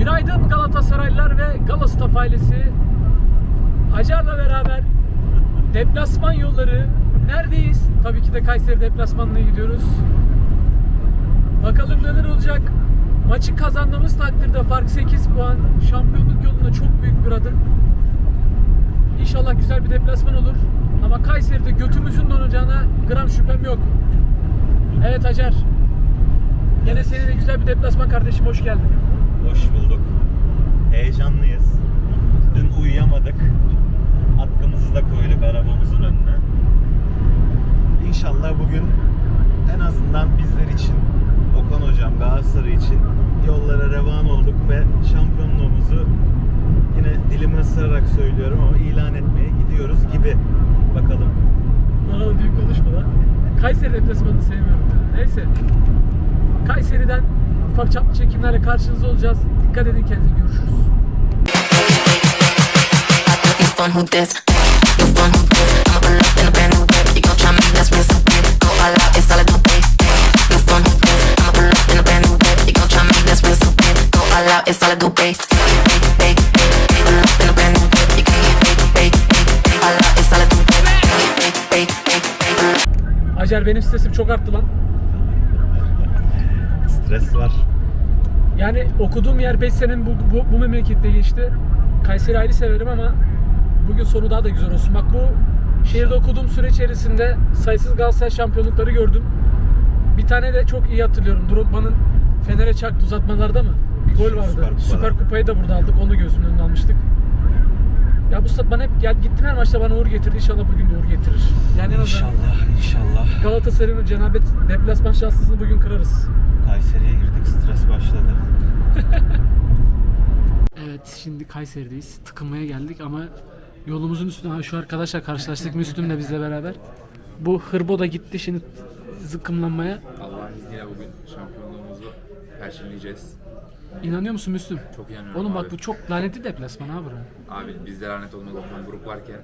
Günaydın Galatasaraylılar ve Galastaf ailesi. Acar'la beraber deplasman yolları neredeyiz? Tabii ki de Kayseri deplasmanına gidiyoruz. Bakalım neler olacak. Maçı kazandığımız takdirde fark 8 puan. Şampiyonluk yolunda çok büyük bir adım. İnşallah güzel bir deplasman olur. Ama Kayseri'de götümüzün donacağına gram şüphem yok. Evet Hacer. Yine senin de güzel bir deplasman kardeşim hoş geldin. Hoş bulduk. Heyecanlıyız. Dün uyuyamadık. Atkımızı da koyduk arabamızın önüne. İnşallah bugün en azından bizler için, Okan Hocam, Galatasaray için yollara revan olduk ve şampiyonluğumuzu yine dilimi ısırarak söylüyorum ama ilan etmeye gidiyoruz gibi. Bakalım. Bana büyük konuşma lan. Kayseri deplasmanını sevmiyorum. Neyse. Kayseri'den ufak çaplı çekimlerle karşınızda olacağız. Dikkat edin kendinize. Görüşürüz. It's all I do, babe. Babe, babe, pull up in a brand new whip. You can get babe, babe, babe. I love it's all I do, babe. Babe, babe, babe. Acar benim stresim çok arttı lan. Stres var. Yani okuduğum yer 5 senem bu, bu, bu memlekette geçti. Kayseri ayrı severim ama bugün sonu daha da güzel olsun. Bak bu şehirde okuduğum süre içerisinde sayısız Galatasaray şampiyonlukları gördüm. Bir tane de çok iyi hatırlıyorum. Drogba'nın Fener'e çaktı uzatmalarda mı? Bir gol vardı. Süper Kupa'da. Süper Kupayı da burada aldık. Onu gözümün önüne almıştık. Ya bu stat bana hep gel gittim her maçta bana uğur getirdi. İnşallah bugün de uğur getirir. Yani en azından inşallah. Galatasaray'ın cenabet deplasman şanslısını bugün kırarız. Kayseri'ye girdik, stres başladı. Evet şimdi Kayseri'deyiz. Tıkınmaya geldik ama yolumuzun üstüne ha, şu arkadaşla karşılaştık Müslüm'le bizle beraber. Bu hırbo da gitti şimdi zıkkımlanmaya. Allah'ın izniyle bugün şampiyonluğumuzu perçinleyeceğiz. İnanıyor musun Müslüm? Çok inanıyorum Oğlum abi. bak bu çok lanetli deplasman abi. bura. Abi bizde lanet olmaz Okan grup varken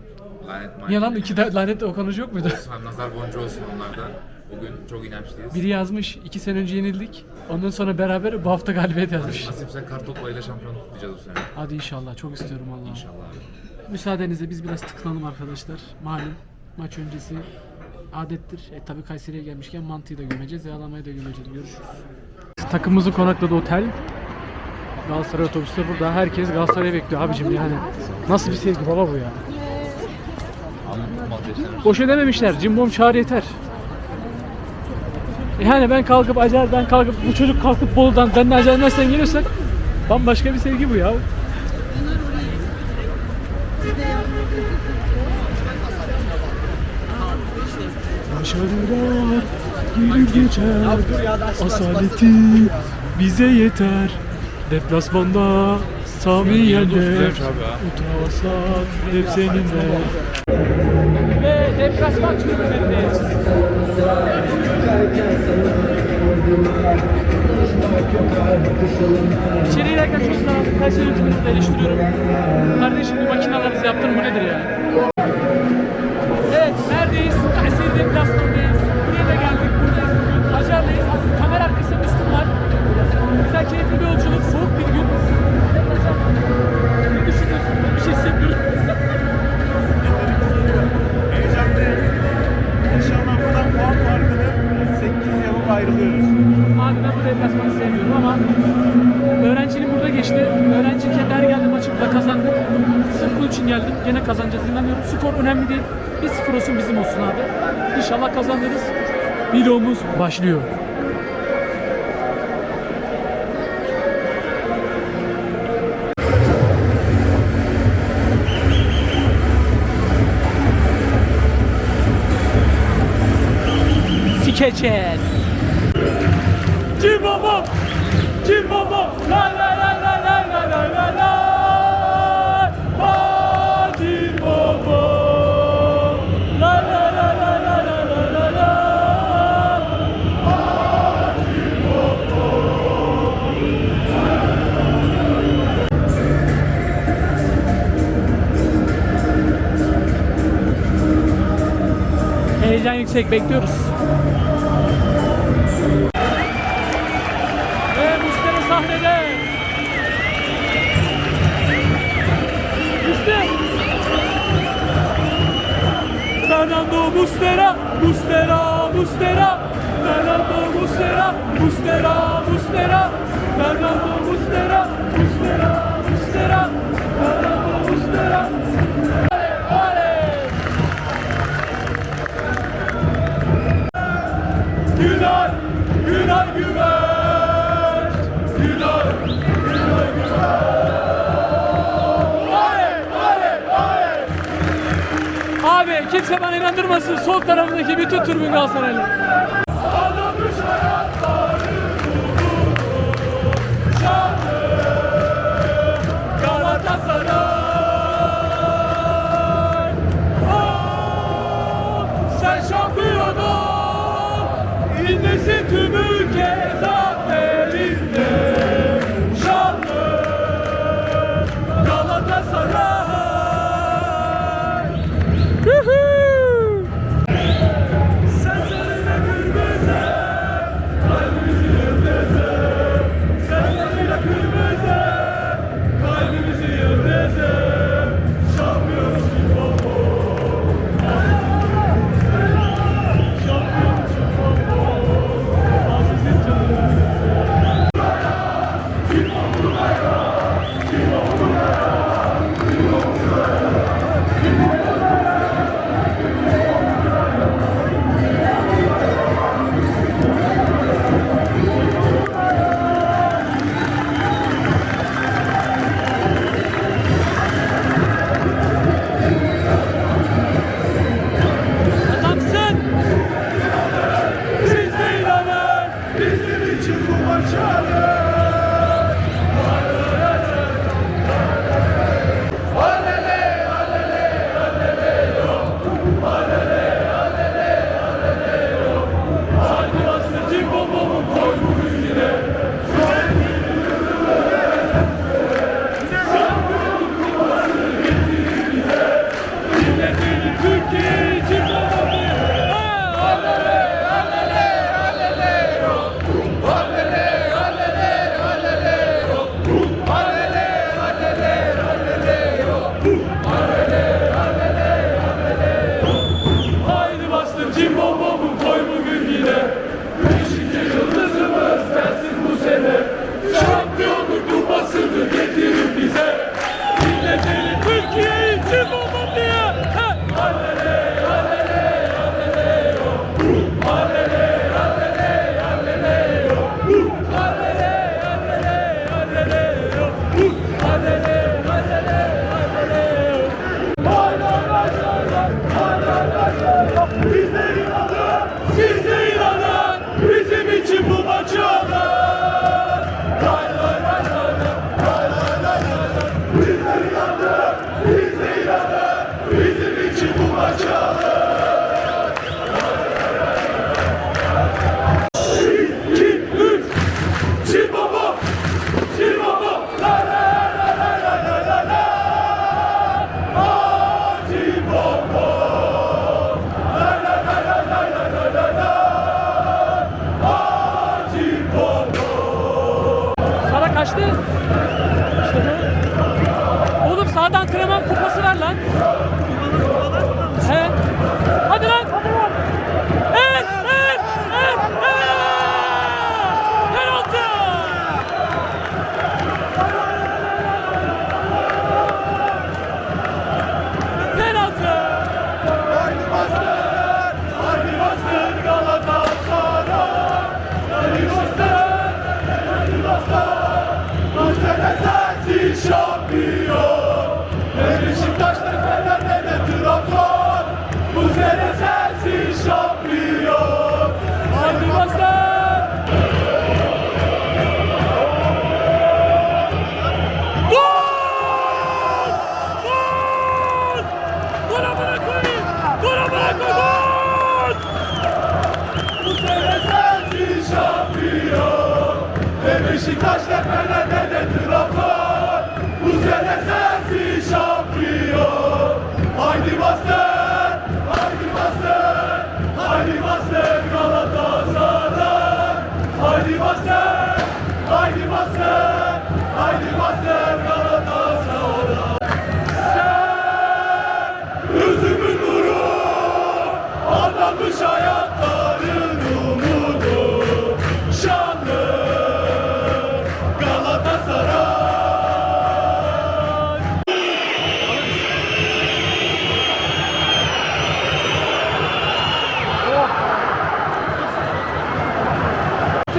lanet Niye lan iki de lanet Okan Hoca yok muydu? Olsun nazar boncuğu olsun onlardan. Bugün çok inançlıyız. Biri yazmış iki sene önce yenildik. Ondan sonra beraber bu hafta galibiyet yazmış. Nasipse kartoplayla şampiyonluk kutlayacağız bu sene. Hadi inşallah çok istiyorum Allah. İnşallah abi. Müsaadenizle biz biraz tıklanalım arkadaşlar. Malum maç öncesi adettir. E tabi Kayseri'ye gelmişken mantıyı da gömeceğiz, yağlamayı da gömeceğiz. Görüşürüz. Takımımızın konakladığı otel. Galatasaray otobüsü burada. Herkes Galatasaray'ı bekliyor abicim yani. Nasıl bir sevgi baba bu ya. Boş ödememişler. Cimbom çağır yeter. Yani ben kalkıp Acar, ben kalkıp bu çocuk kalkıp Bolu'dan, ben de Acar Mersin'den geliyorsak bambaşka bir sevgi bu ya. Başarılar gelir geçer Asaleti bize yeter. Deplasmanda Sami Yener Utanmasak hep seninle. Ve deplasman tribünlerindeyiz İçeriye rahat Kayseri yönetimini eleştiriyorum Kardeşim bir makinalarınızı yaptın bu nedir ya? Gene kazanacağız inanıyorum. Skor önemli değil. 1-0 olsun bizim olsun abi. İnşallah kazanırız. Videomuz başlıyor. Sikeceğiz. Cimbombo! Cimbombo! La la la gelirsek bekliyoruz. Ve Müslüm sahnede. Müslüm. Fernando Mustera, Mustera, Mustera. Fernando Mustera, Mustera, Mustera. İnandırmasın. Sol tarafındaki bütün tribün Galatasaraylı.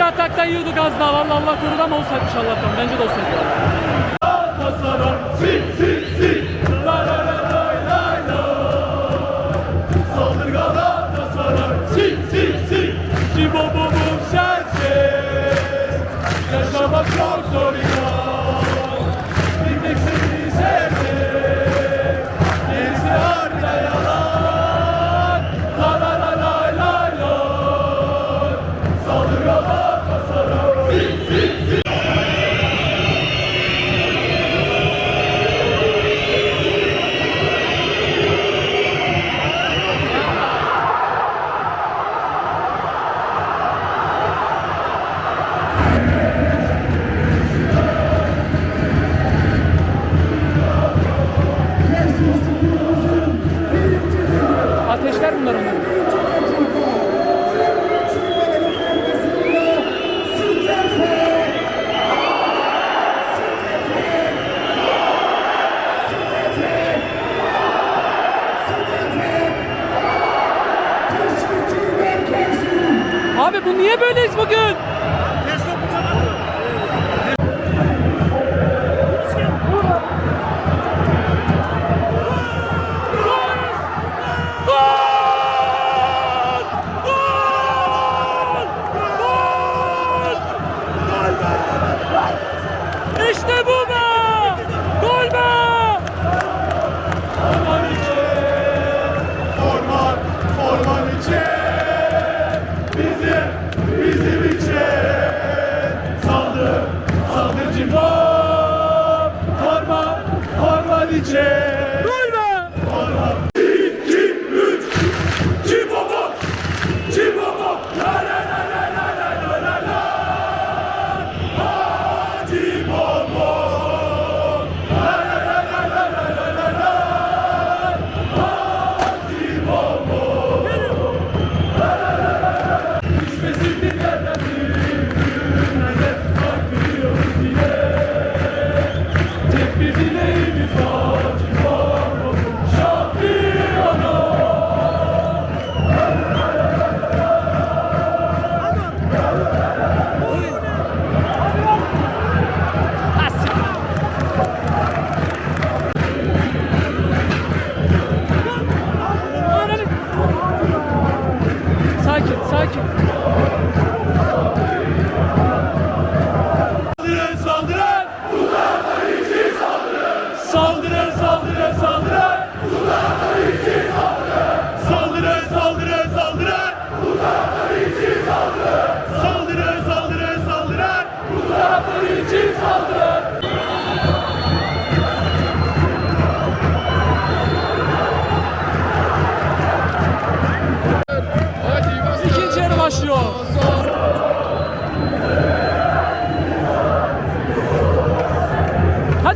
ataktan yiyorduk az daha. Vallahi Allah korudu ama olsaymış Allah'tan. Bence de olsaydı. Galatasaray, sik sik sik. La la la la la la. Saldır Galatasaray, sik sik sik. Şimdi bom bom bom sensin. Yaşamak çok zor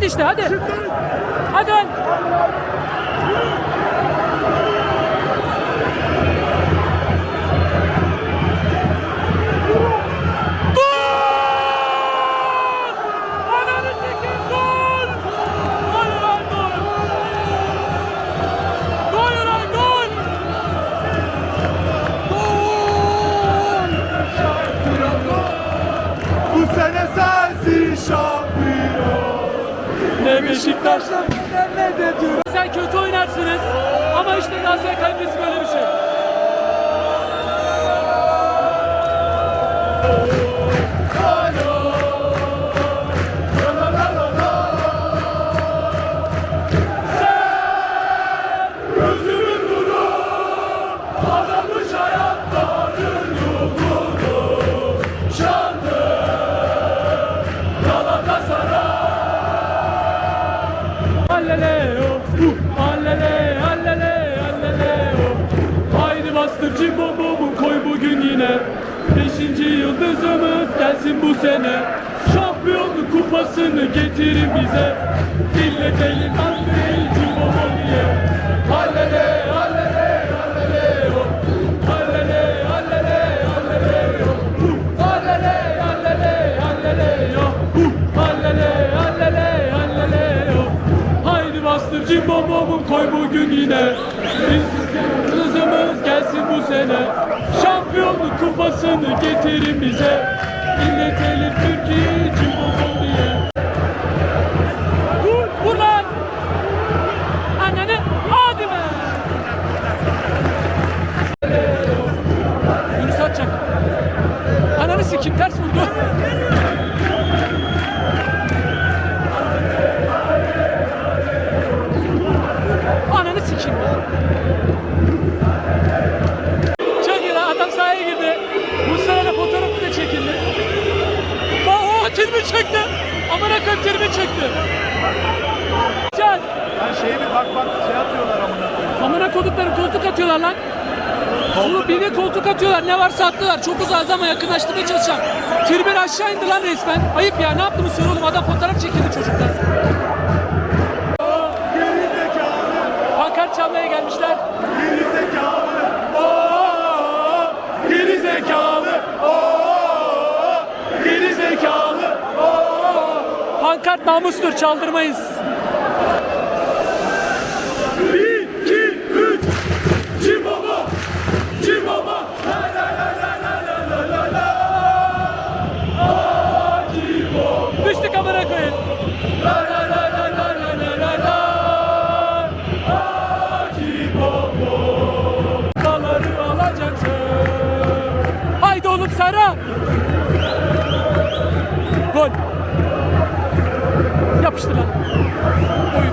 Hadi işte hadi. Hadi. Beşiktaş'tan benden ne diyor? Sen kötü oynarsınız ama işte Galatasaray kalitesi böyle bir şey. kızımız gelsin bu sene Şampiyonluk kupasını getirin bize Dinletelim anneyi cumbomo diye Hallele hallele hallele hop Hallele hallele hallele hop Hallele hallele hallele hop Hallele hallele hallele hop Haydi bastır cimbomomum koy bugün yine Biz kızımız gelsin bu sene Yol kupasını getirin bize. Millete varsa attılar. Çok uzağız ama yakınlaştırmaya çalışacağım. Tribün aşağı indi lan resmen. Ayıp ya ne yaptı mı sen? Adam fotoğraf çekildi çocuklar. Pankart çalmaya gelmişler. Gerizekalı. Aa, Pankart namustur çaldırmayız. yapıştı lan. Oy.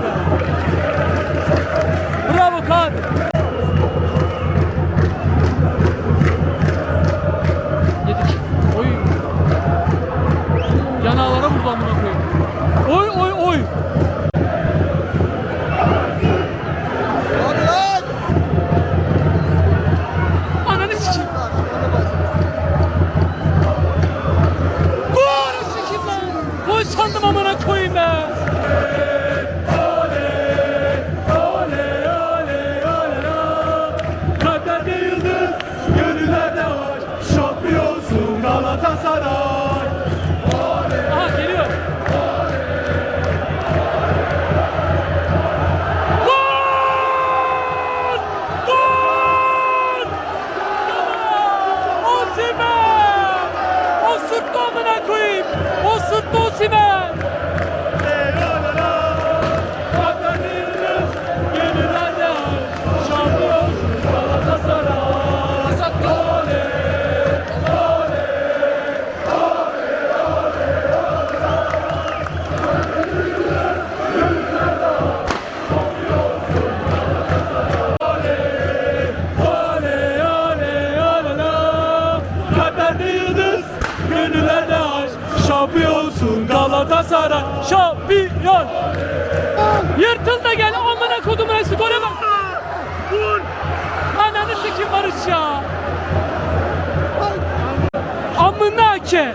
Fenerbahçe.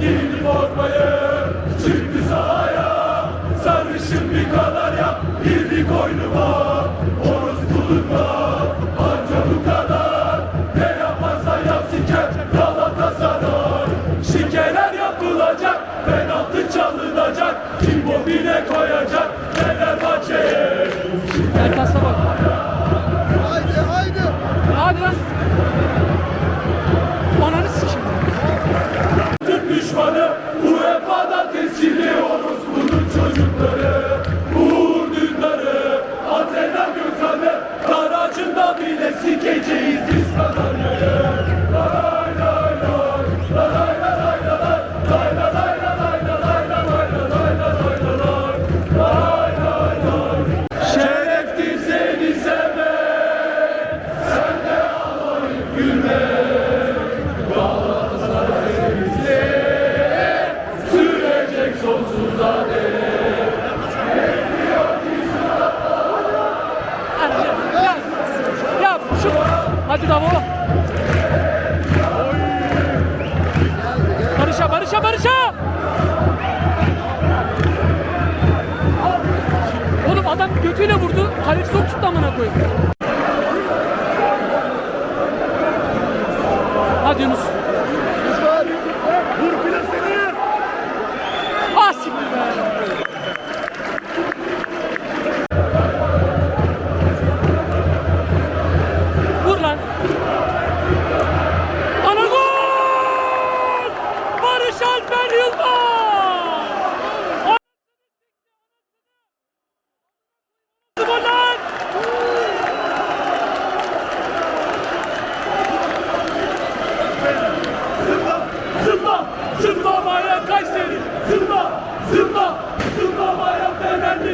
Giydi formayı, çıktı sahaya, sarışın bir kadar yap, girdi koynuma. Oruz bu kadar, ne yaparsa yap siker, Galatasaray. Şikeler yapılacak, penaltı çalınacak, kim bobine koyacak, Adam götüyle vurdu. Kaleci zor tuttu amına koyayım. Hadi Yunus.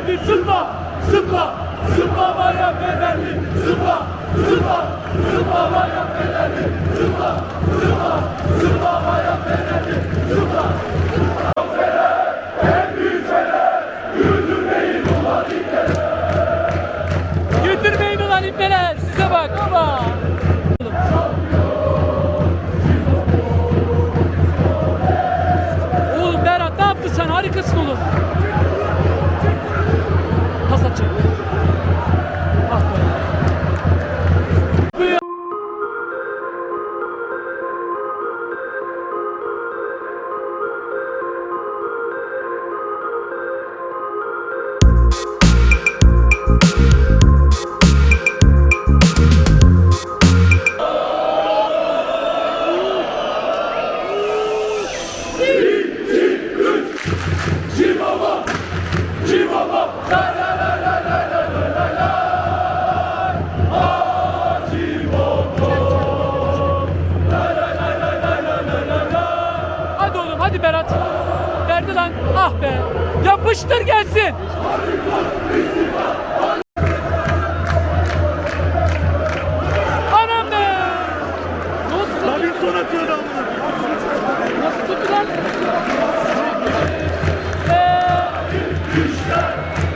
Haydi zıpla, zıpla.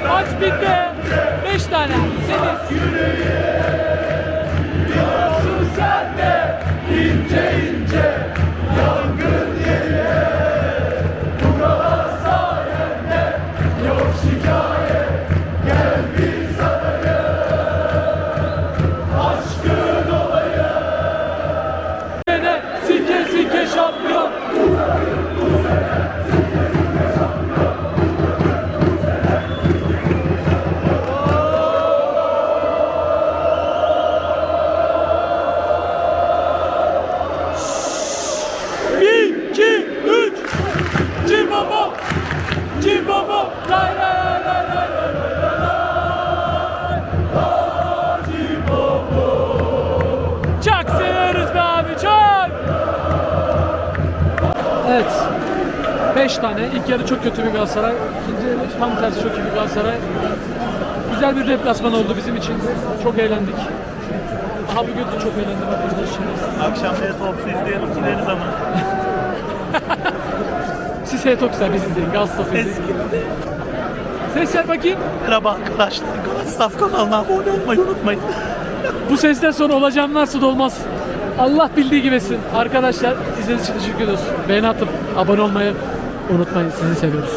Maç bitti. 5 tane. 8. Çok seviyoruz abi çok. Evet. 5 tane. İlk yarı çok kötü bir Galatasaray. İkinci tam tersi çok iyi bir Galatasaray. Güzel bir deplasman oldu bizim için. Çok eğlendik. Abi götü çok eğlendim arkadaşlar. Akşam ne topsu izleyelim gideriz ama. Siz Hetoksa biz izleyin. Galatasaray izleyin. Ses ver bakayım. Merhaba arkadaşlar. Galatasaray kanalına abone olmayı unutmayın. Bu sesten sonra olacağım nasıl da olmaz. Allah bildiği gibisin. Arkadaşlar izlediğiniz için teşekkür ediyoruz. Beğeni atıp abone olmayı unutmayın. Sizi seviyoruz.